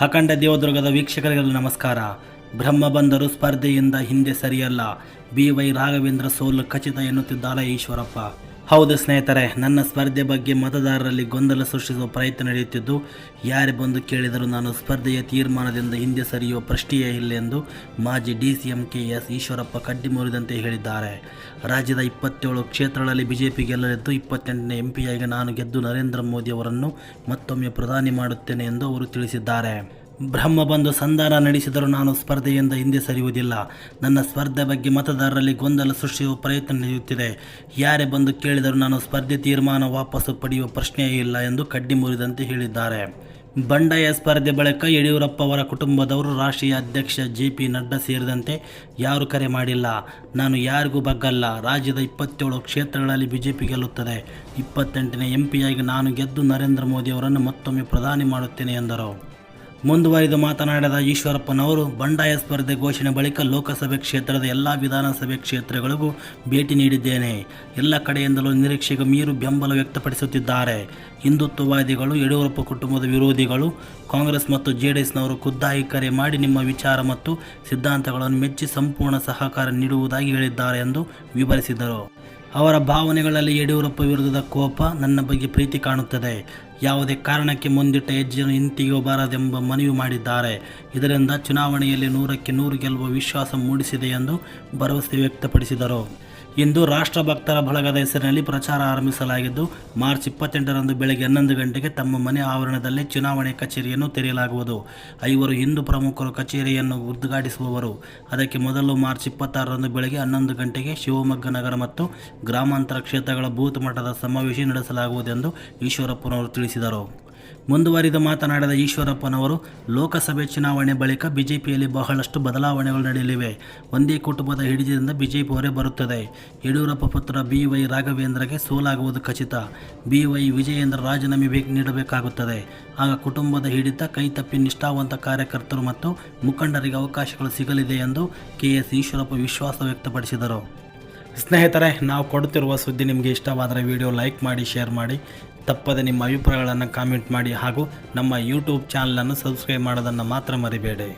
ಅಖಂಡ ದೇವದುರ್ಗದ ವೀಕ್ಷಕರಿಗೆಲ್ಲ ನಮಸ್ಕಾರ. ಬ್ರಹ್ಮ ಬಂದರು ಸ್ಪರ್ಧೆಯಿಂದ ಹಿಂದೆ ಸರಿಯಲ್ಲ. ಬಿ ವೈ ರಾಘವೇಂದ್ರ ಸೋಲು ಖಚಿತ ಎನ್ನುತ್ತಿದ್ದಾರೆ ಈಶ್ವರಪ್ಪ. ಹೌದು ಸ್ನೇಹಿತರೆ, ನನ್ನ ಸ್ಪರ್ಧೆ ಬಗ್ಗೆ ಮತದಾರರಲ್ಲಿ ಗೊಂದಲ ಸೃಷ್ಟಿಸುವ ಪ್ರಯತ್ನ ನಡೆಯುತ್ತಿದ್ದು, ಯಾರು ಬಂದು ಕೇಳಿದರೂ ನಾನು ಸ್ಪರ್ಧೆಯ ತೀರ್ಮಾನದಿಂದ ಹಿಂದೆ ಸರಿಯುವ ಪ್ರಶ್ನೆಯೇ ಇಲ್ಲ ಎಂದು ಮಾಜಿ D C M K S Eshwarappa ಕಡ್ಡಿ ಮುರಿದಂತೆ ಹೇಳಿದ್ದಾರೆ. ರಾಜ್ಯದ ಇಪ್ಪತ್ತೇಳು ಕ್ಷೇತ್ರಗಳಲ್ಲಿ ಬಿಜೆಪಿ ಗೆಲ್ಲಲಿದ್ದು, ಇಪ್ಪತ್ತೆಂಟನೇ ಎಂಪಿಯಾಗಿ ನಾನು ಗೆದ್ದು ನರೇಂದ್ರ ಮೋದಿ ಅವರನ್ನು ಮತ್ತೊಮ್ಮೆ ಪ್ರಧಾನಿ ಮಾಡುತ್ತೇನೆ ಎಂದು ಅವರು ತಿಳಿಸಿದ್ದಾರೆ. ಬ್ರಹ್ಮ ಬಂದು ಸಂಧಾನ ನಡೆಸಿದರೂ ನಾನು ಸ್ಪರ್ಧೆಯಿಂದ ಹಿಂದೆ ಸರಿಯುವುದಿಲ್ಲ. ನನ್ನ ಸ್ಪರ್ಧೆ ಬಗ್ಗೆ ಮತದಾರರಲ್ಲಿ ಗೊಂದಲ ಸೃಷ್ಟಿಸುವ ಪ್ರಯತ್ನ ನಡೆಯುತ್ತಿದೆ. ಯಾರೇ ಬಂದು ಕೇಳಿದರೂ ನಾನು ಸ್ಪರ್ಧೆ ತೀರ್ಮಾನ ವಾಪಸ್ಸು ಪಡೆಯುವ ಪ್ರಶ್ನೆಯೇ ಇಲ್ಲ ಎಂದು ಕಡ್ಡಿ ಮುರಿದಂತೆ ಹೇಳಿದ್ದಾರೆ. ಬಂಡಾಯ ಸ್ಪರ್ಧೆ ಬಳಿಕ ಯಡಿಯೂರಪ್ಪ ಅವರ ಕುಟುಂಬದವರು ರಾಷ್ಟ್ರೀಯ ಅಧ್ಯಕ್ಷ ಜೆ ಪಿ ನಡ್ಡಾ ಸೇರಿದಂತೆ ಯಾರು ಕರೆ ಮಾಡಿಲ್ಲ. ನಾನು ಯಾರಿಗೂ ಬಗ್ಗಲ್ಲ. ರಾಜ್ಯದ ಇಪ್ಪತ್ತೇಳು ಕ್ಷೇತ್ರಗಳಲ್ಲಿ ಬಿಜೆಪಿ ಗೆಲ್ಲುತ್ತದೆ. ಇಪ್ಪತ್ತೆಂಟನೇ ಎಂಪಿಯಾಗಿ ನಾನು ಗೆದ್ದು ನರೇಂದ್ರ ಮೋದಿ ಅವರನ್ನು ಮತ್ತೊಮ್ಮೆ ಪ್ರಧಾನಿ ಮಾಡುತ್ತೇನೆ ಎಂದರು. ಮುಂದುವರಿದು ಮಾತನಾಡಿದ ಈಶ್ವರಪ್ಪನವರು ಬಂಡಾಯ ಸ್ಪರ್ಧೆ ಘೋಷಣೆ ಬಳಿಕ ಲೋಕಸಭೆ ಕ್ಷೇತ್ರದ ಎಲ್ಲ ವಿಧಾನಸಭೆ ಕ್ಷೇತ್ರಗಳಿಗೂ ಭೇಟಿ ನೀಡಿದ್ದೇನೆ. ಎಲ್ಲ ಕಡೆಯಿಂದಲೂ ನಿರೀಕ್ಷೆಗೆ ಮೀರು ಬೆಂಬಲ ವ್ಯಕ್ತಪಡಿಸುತ್ತಿದ್ದಾರೆ. ಹಿಂದುತ್ವವಾದಿಗಳು ಯಡಿಯೂರಪ್ಪ ಕುಟುಂಬದ ವಿರೋಧಿಗಳು, ಕಾಂಗ್ರೆಸ್ ಮತ್ತು ಜೆ ಡಿ ಎಸ್ನವರು ಖುದ್ದಾಗಿ ಕರೆ ಮಾಡಿ ನಿಮ್ಮ ವಿಚಾರ ಮತ್ತು ಸಿದ್ಧಾಂತಗಳನ್ನು ಮೆಚ್ಚಿ ಸಂಪೂರ್ಣ ಸಹಕಾರ ನೀಡುವುದಾಗಿ ಹೇಳಿದ್ದಾರೆ ಎಂದು ವಿವರಿಸಿದರು. ಅವರ ಭಾವನೆಗಳಲ್ಲಿ ಯಡಿಯೂರಪ್ಪ ವಿರುದ್ಧದ ಕೋಪ ನನ್ನ ಬಗ್ಗೆ ಪ್ರೀತಿ ಕಾಣುತ್ತದೆ. ಯಾವುದೇ ಕಾರಣಕ್ಕೆ ಮುಂದಿಟ್ಟ ಹೆಜ್ಜೆಯನ್ನು ಹಿಂತೆಗೆಯಬಾರದೆಂಬ ಮನವಿ ಮಾಡಿದ್ದಾರೆ. ಇದರಿಂದ ಚುನಾವಣೆಯಲ್ಲಿ ನೂರಕ್ಕೆ ನೂರು ಗೆಲ್ಲುವ ವಿಶ್ವಾಸ ಮೂಡಿಸಿದೆ ಎಂದು ಭರವಸೆ ವ್ಯಕ್ತಪಡಿಸಿದರು. ಇಂದು ರಾಷ್ಟ್ರಭಕ್ತರ ಬಳಗದ ಹೆಸರಿನಲ್ಲಿ ಪ್ರಚಾರ ಆರಂಭಿಸಲಾಗಿದ್ದು, ಮಾರ್ಚ್ ಇಪ್ಪತ್ತೆಂಟರಂದು ಬೆಳಗ್ಗೆ ಹನ್ನೊಂದು ಗಂಟೆಗೆ ತಮ್ಮ ಮನೆ ಆವರಣದಲ್ಲಿ ಚುನಾವಣೆ ಕಚೇರಿಯನ್ನು ತೆರೆಯಲಾಗುವುದು. ಐವರು ಹಿಂದೂ ಪ್ರಮುಖರು ಕಚೇರಿಯನ್ನು ಉದ್ಘಾಟಿಸುವವರು. ಅದಕ್ಕೆ ಮೊದಲು ಮಾರ್ಚ್ ಇಪ್ಪತ್ತಾರರಂದು ಬೆಳಗ್ಗೆ ಹನ್ನೊಂದು ಗಂಟೆಗೆ ಶಿವಮೊಗ್ಗ ನಗರ ಮತ್ತು ಗ್ರಾಮಾಂತರ ಕ್ಷೇತ್ರಗಳ ಬೂತ್ ಮಟ್ಟದ ಸಮಾವೇಶ ನಡೆಸಲಾಗುವುದೆಂದು ಈಶ್ವರಪ್ಪನವರು ತಿಳಿಸಿದರು ಮುಂದುವರಿದು ಮಾತನಾಡಿದ ಈಶ್ವರಪ್ಪನವರು, ಲೋಕಸಭೆ ಚುನಾವಣೆ ಬಳಿಕ ಬಿಜೆಪಿಯಲ್ಲಿ ಬಹಳಷ್ಟು ಬದಲಾವಣೆಗಳು ನಡೆಯಲಿವೆ. ಒಂದೇ ಕುಟುಂಬದ ಹಿಡಿತದಿಂದ ಬಿಜೆಪಿ ಹೊರೆ ಬರುತ್ತದೆ. ಯಡಿಯೂರಪ್ಪ ಪುತ್ರ ಬಿ ವೈ ರಾಘವೇಂದ್ರಗೆ ಸೋಲಾಗುವುದು ಖಚಿತ. ಬಿ ವೈ ವಿಜಯೇಂದ್ರ ರಾಜೀನಾಮೆ ಬೇಕು ನೀಡಬೇಕಾಗುತ್ತದೆ. ಆಗ ಕುಟುಂಬದ ಹಿಡಿತ ಕೈತಪ್ಪಿ ನಿಷ್ಠಾವಂತ ಕಾರ್ಯಕರ್ತರು ಮತ್ತು ಮುಖಂಡರಿಗೆ ಅವಕಾಶಗಳು ಸಿಗಲಿದೆ ಎಂದು ಕೆಎಸ್ ಈಶ್ವರಪ್ಪ ವಿಶ್ವಾಸ ವ್ಯಕ್ತಪಡಿಸಿದರು. ಸ್ನೇಹಿತರೆ, ನಾವು ಕೊಡುತ್ತಿರುವ ಸುದ್ದಿ ನಿಮಗೆ ಇಷ್ಟವಾದರೆ ವಿಡಿಯೋ ಲೈಕ್ ಮಾಡಿ, ಶೇರ್ ಮಾಡಿ. ತಪ್ಪದೆ ನಿಮ್ಮ ಅಭಿಪ್ರಾಯಗಳನ್ನು ಕಾಮೆಂಟ್ ಮಾಡಿ ಹಾಗೂ ನಮ್ಮ ಯೂಟ್ಯೂಬ್ ಚಾನಲನ್ನು ಸಬ್ಸ್ಕ್ರೈಬ್ ಮಾಡೋದನ್ನು ಮಾತ್ರ ಮರಿಬೇಡಿ.